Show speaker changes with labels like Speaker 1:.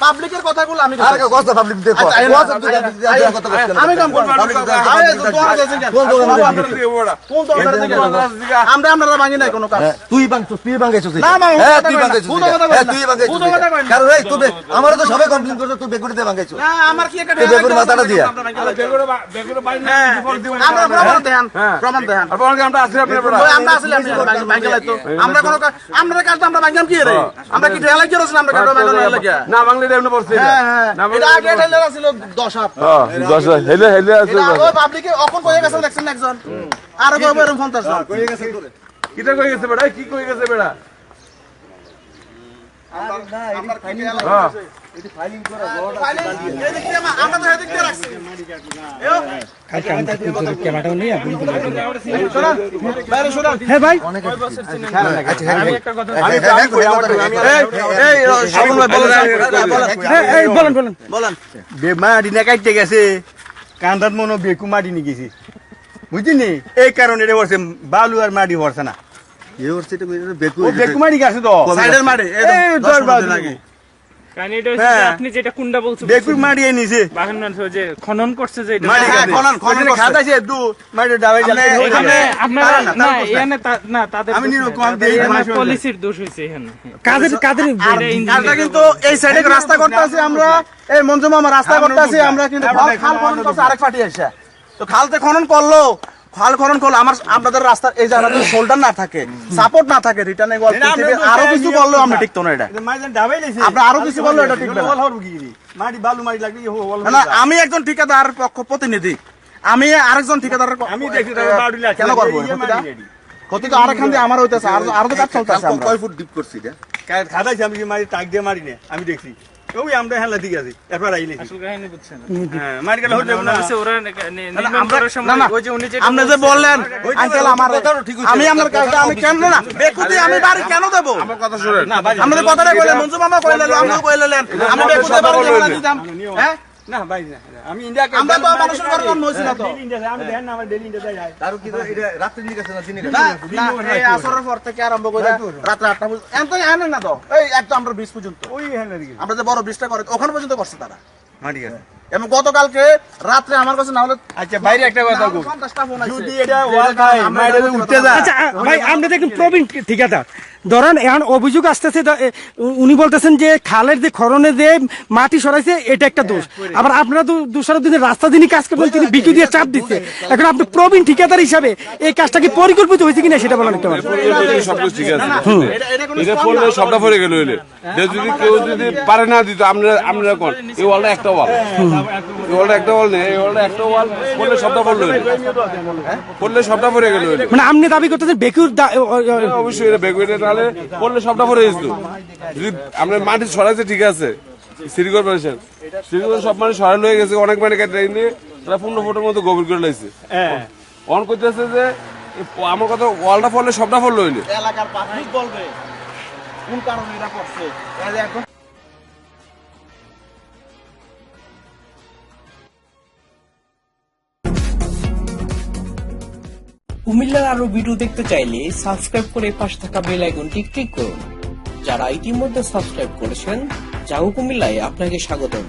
Speaker 1: পাবলিকের কথাগুলো আমি
Speaker 2: আরে কথা পাবলিক দেখো
Speaker 1: আচ্ছা,
Speaker 2: কথা
Speaker 1: আচ্ছা,
Speaker 2: কথা কথা
Speaker 1: আমি কাম করব তো আমার? আমরা আমরা ভাঙি নাই কোনো কাজ।
Speaker 2: হ্যাঁ, তুই তুই
Speaker 1: না, না,
Speaker 2: হ্যাঁ তুই হ্যাঁ তুই কারণ এই তো সবাই কমপ্লেইন করছে তুই বেগুড়িতে
Speaker 1: না আমার কি একটা
Speaker 2: বেগুন মাথাটা দিয়া।
Speaker 1: হ্যাঁ, আমরা প্রমাণ দেন প্রমাণ দেন। ওই আমরা আসলে লাইতো আমরা কোনো আমরা কাজ আমরা কি রে? আমরা কি ঢেলা কি রছিল আমরা লাগে
Speaker 3: না বাংলা এমনি পড়ছে
Speaker 1: হ্যাঁ হ্যাঁ। এটা আগে ঢেলা ছিল 10 হাত
Speaker 3: দশ হেলে হেলে আছে
Speaker 1: এটা ওই পাবলিকে অখন কয়ে গেছে দেখছেন একজন। আর কই এরকম 50 জন।
Speaker 3: কিটা কই গেছে বেড়া? কি কই গেছে বেড়া?
Speaker 4: কাটতে গেছে কান্দাত মনে হয় বেকু মাটি নিয়ে গেছি বুঝলি এই কারণে বালু আর মাটি ভরছে না
Speaker 5: আপনি যেটা কুন্ডা বলছেন
Speaker 4: বেকুর মাটি নিছে
Speaker 5: বাহান মানুষ ওই যে খনন করছে যে এটা।
Speaker 4: মাটি গেছে।
Speaker 1: খনন, খনন
Speaker 4: খাতাছে দু মাটি ডাবাই জ্বালাই
Speaker 1: আপনি-
Speaker 5: এখানে আপনারা
Speaker 1: না,
Speaker 5: না
Speaker 1: তারা করছে।
Speaker 5: এখানে না তাদের
Speaker 4: আমি
Speaker 5: দোষ
Speaker 4: নিরুপম,
Speaker 5: নাই।
Speaker 4: আমি দেখি
Speaker 5: এখানে
Speaker 4: মানুষ
Speaker 5: পলিসির দোষ হয়েছে এখানে।
Speaker 6: কাদের কাদের
Speaker 5: এটা
Speaker 1: কিন্তু এই সাইডে রাস্তা করতে আমরা। এই মঞ্জু মামা রাস্তা করতে আমরা কিন্তু খাল খনন করছে আরেক পার্টি তো খালতে খনন করল খাল খনন করল আমার আপনাদের রাস্তার এই জায়গাটা শোল্ডার না থাকে সাপোর্ট না থাকে রিটার্নে
Speaker 4: আমরা আরও
Speaker 1: কিছু করল আমরা
Speaker 4: না।
Speaker 1: টিকতো না এটা। আপনি আরও কিছু বলল এটা টিকবে না। না, আমি একজন ঠিকাদার পক্ষ প্রতিনিধি। আমি আরেকজন ঠিকাদারের ক-
Speaker 4: আমি লাগছে।
Speaker 1: কেন করব? ক্ষতি তো আরেকখান দিয়ে আমার হইতেছে। আর আরও তো কাজ চলতেছে
Speaker 2: কয় ফুট ডিপ
Speaker 4: কাল খাতাইছি আমি কি মাটি টাক দিয়ে মারি নে আমি দেখছি। ওই আমরা হেলা ঠিক আছে এরপর আইলে
Speaker 5: আসল কাহিনী বুঝছেন
Speaker 4: হ্যাঁ মাটি হতে না
Speaker 5: ওরা নে- নে-
Speaker 1: না,
Speaker 5: নির্মাণ
Speaker 1: আমরা-
Speaker 5: করার
Speaker 1: না,
Speaker 5: সময়
Speaker 1: না,
Speaker 5: ওই যে উনি যেটা
Speaker 1: আপনি যে বললেন আঙ্কেল আমার
Speaker 2: ঠিক
Speaker 1: আমি আপনার কাছে আমি কেন না? বেকুতি আমি বাড়ি কেন দেবো?
Speaker 3: আমার কথা শুনেন।
Speaker 1: আমাদের কথাটা কইলেন মঞ্জু মামা কইলেন আমি বেকুতি বাড়ি কেন দিতাম হ্যাঁ?
Speaker 4: না ভাই না। আমি ইন্ডিয়াকে
Speaker 1: আমরা তো মানুষের ঘরে না তো।
Speaker 4: ইন্ডিয়া আমি দেখেন না আমার ডেলি ইন্ডিয়া যাই
Speaker 2: তার কি এটা রাত্রি নিয়ে গেছে না দিনে
Speaker 1: না, এই আসরের পর থেকে আরম্ভ করে পর্যন্ত। এত আনেন না তো এই একদম আমরা ব্রিজ পর্যন্ত।
Speaker 4: ওই হেলা দিকে।
Speaker 1: আমরা যে বড় ব্রিজটা করে ওখানে পর্যন্ত করছে তারা।
Speaker 2: মাটি গেছে
Speaker 1: এবং গতকালকে রাত্রে আমার কাছে না হলে
Speaker 4: আচ্ছা বাইরে একটা কথা
Speaker 1: আছে।
Speaker 4: যদি এটা ওয়াল খায় মাইরে উঠতে যা।
Speaker 6: আচ্ছা ভাই আপনি দেখুন প্রবীণ ঠিকাদার। ধরেন এখন অভিযোগ আসতেছে উনি বলতেছেন যে খালের যে খরনে যে মাটি সরাইছে এটা একটা দোষ। আবার আপনারা তো দোষারোপ দিনে রাস্তা দিনই কাজ করবেন তিনি বিক্রি দিয়ে চাপ দিচ্ছে। এখন আপনি প্রবীণ ঠিকাদার হিসাবে এই কাজটা কি পরিকল্পিত হয়েছে কিনা সেটা বলেন একটু
Speaker 1: এটা এটা
Speaker 3: এটা। সবটা পড়ে গেল যদি কেউ যদি পারে না দিত আমরা আমরা কোন এই ওয়ালটা একটা ওয়াল। এই ওয়ালটা একটা ওয়াল নেই এই ওয়ালটা একটা ওয়াল পড়লে সবটা পড়ল সবটা পড়ে গেল
Speaker 6: মানে আপনি দাবি করতেছেন বেকুর দা- ও- ও- ও-
Speaker 3: অবশ্যই এটা তাহলে পড়লে সবটা পড়ে গেছিল যদি আমরা মাটি সরাইছে ঠিক আছে। সিটি কর্পোরেশন সিটি কর্পোরেশন সব মানে সরাইল হয়ে গেছে অনেক মানে কেটে নিয়ে তারা পূর্ণ ফুটের মতো গভীর করে লাইছে। অন করতেছে যে আমার কথা ওয়ালটা পড়লে সবটা পড়ল হইলে।
Speaker 1: এলাকার পাবলিক বলবে কোন কারণে এটা করছে? এখন
Speaker 7: কুমিল্লার আরও ভিডিও দেখতে চাইলে সাবস্ক্রাইব করে পাশে থাকা বেল আইকনটি ক্লিক করুন। যারা ইতিমধ্যে সাবস্ক্রাইব করেছেন জাগো কুমিল্লায়, আপনাকে স্বাগতম।